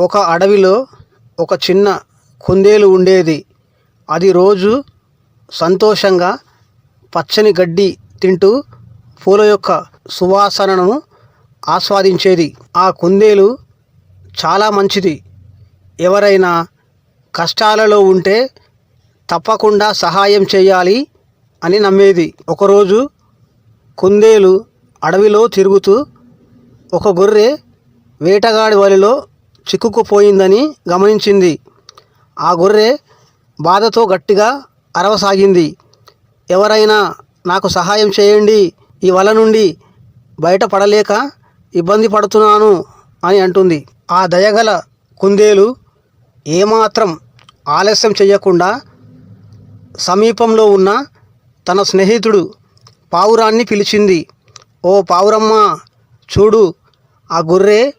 ఒక అడవిలో ఒక చిన్న కుందేలు ఉండేది. అది రోజు సంతోషంగా పచ్చని గడ్డి తింటూ పూల యొక్క సువాసనను ఆస్వాదించేది. ఆ కుందేలు చాలా మంచిది. ఎవరైనా కష్టాలలో ఉంటే తప్పకుండా సహాయం చేయాలి అని నమ్మేది. ఒకరోజు కుందేలు అడవిలో తిరుగుతూ ఒక గొర్రె వేటగాడి వలిలో చిక్కుకుపోయిందని గమనించింది. ఆ గొర్రె బాధతో గట్టిగా అరవసాగింది. ఎవరైనా నాకు సహాయం చేయండి ఈ వల నుండి బయటపడలేక ఇబ్బంది పడుతున్నాను అని అంటుంది. ఆ దయగల కుందేలు ఏమాత్రం ఆలస్యం చేయకుండా సమీపంలో ఉన్న తన స్నేహితుడు పావురాన్ని పిలిచింది. ఓ పావురమ్మ చూడు ఆ గొర్రె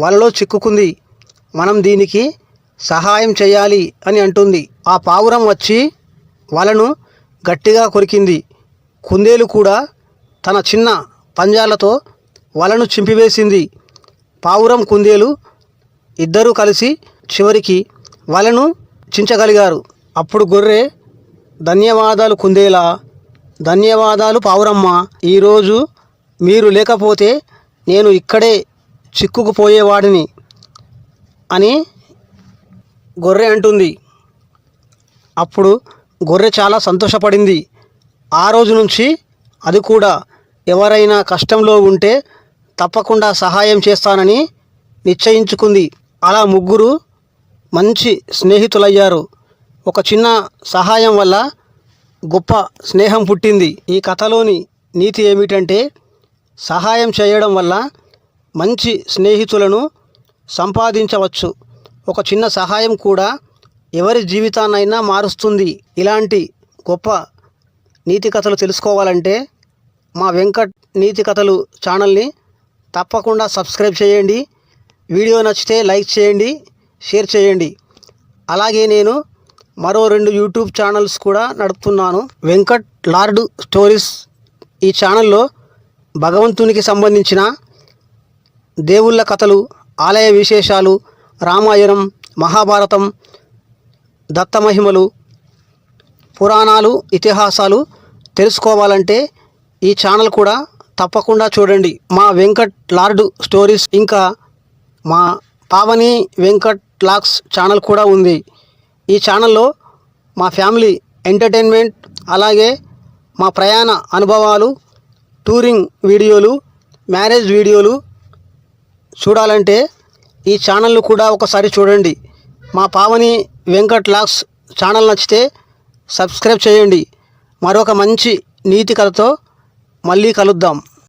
వలలో చిక్కుకుంది. మనం దీనికి సహాయం చేయాలి అని అంటుంది. ఆ పావురం వచ్చి వలను గట్టిగా కొరికింది. కుందేలు కూడా తన చిన్న పంజాలతో వలను చింపివేసింది. పావురం కుందేలు ఇద్దరూ కలిసి చివరికి వలను చించగలిగారు. అప్పుడు గొర్రె ధన్యవాదాలు కుందేలా! ధన్యవాదాలు పావురమ్మ! ఈరోజు మీరు లేకపోతే నేను ఇక్కడే చిక్కుకుపోయేవాడిని. అని గొర్రె అంటుంది. అప్పుడు గొర్రె చాలా సంతోషపడింది. ఆ రోజు నుంచి అది కూడా ఎవరైనా కష్టంలో ఉంటే తప్పకుండా సహాయం చేస్తానని నిశ్చయించుకుంది. అలా ముగ్గురు మంచి స్నేహితులయ్యారు. ఒక చిన్న సహాయం వల్ల గొప్ప స్నేహం పుట్టింది. ఈ కథలోని నీతి ఏమిటంటే సహాయం చేయడం వల్ల మంచి స్నేహితులను సంపాదించవచ్చు. ఒక చిన్న సహాయం కూడా ఎవరి జీవితాన్నైనా మారుస్తుంది. ఇలాంటి గొప్ప నీతి కథలు తెలుసుకోవాలంటే మా వెంకట్ నీతి కథలు ఛానల్ని తప్పకుండా సబ్స్క్రైబ్ చేయండి. వీడియో నచ్చితే లైక్ చేయండి షేర్ చేయండి. అలాగే నేను మరో రెండు యూట్యూబ్ ఛానల్స్ కూడా నడుపుతున్నాను. వెంకట్ లార్డ్ స్టోరీస్ ఈ ఛానల్లో భగవంతునికి సంబంధించిన దేవుళ్ళ కథలు ఆలయ విశేషాలు రామాయణం మహాభారతం దత్తమహిమలు పురాణాలు ఇతిహాసాలు తెలుసుకోవాలంటే ఈ ఛానల్ కూడా తప్పకుండా చూడండి. మా వెంకట్ లార్డ్ స్టోరీస్ ఇంకా మా పావని వెంకట్ లాక్స్ ఛానల్ కూడా ఉంది. ఈ ఛానల్లో మా ఫ్యామిలీ ఎంటర్టైన్మెంట్ అలాగే మా ప్రయాణ అనుభవాలు టూరింగ్ వీడియోలు మ్యారేజ్ వీడియోలు చూడాలంటే ఈ ఛానల్ను కూడా ఒకసారి చూడండి. మా పావని వెంకట్ లాక్స్ ఛానల్ నచ్చితే సబ్స్క్రైబ్ చేయండి. మరొక మంచి నీతి కథతో మళ్ళీ కలుద్దాం.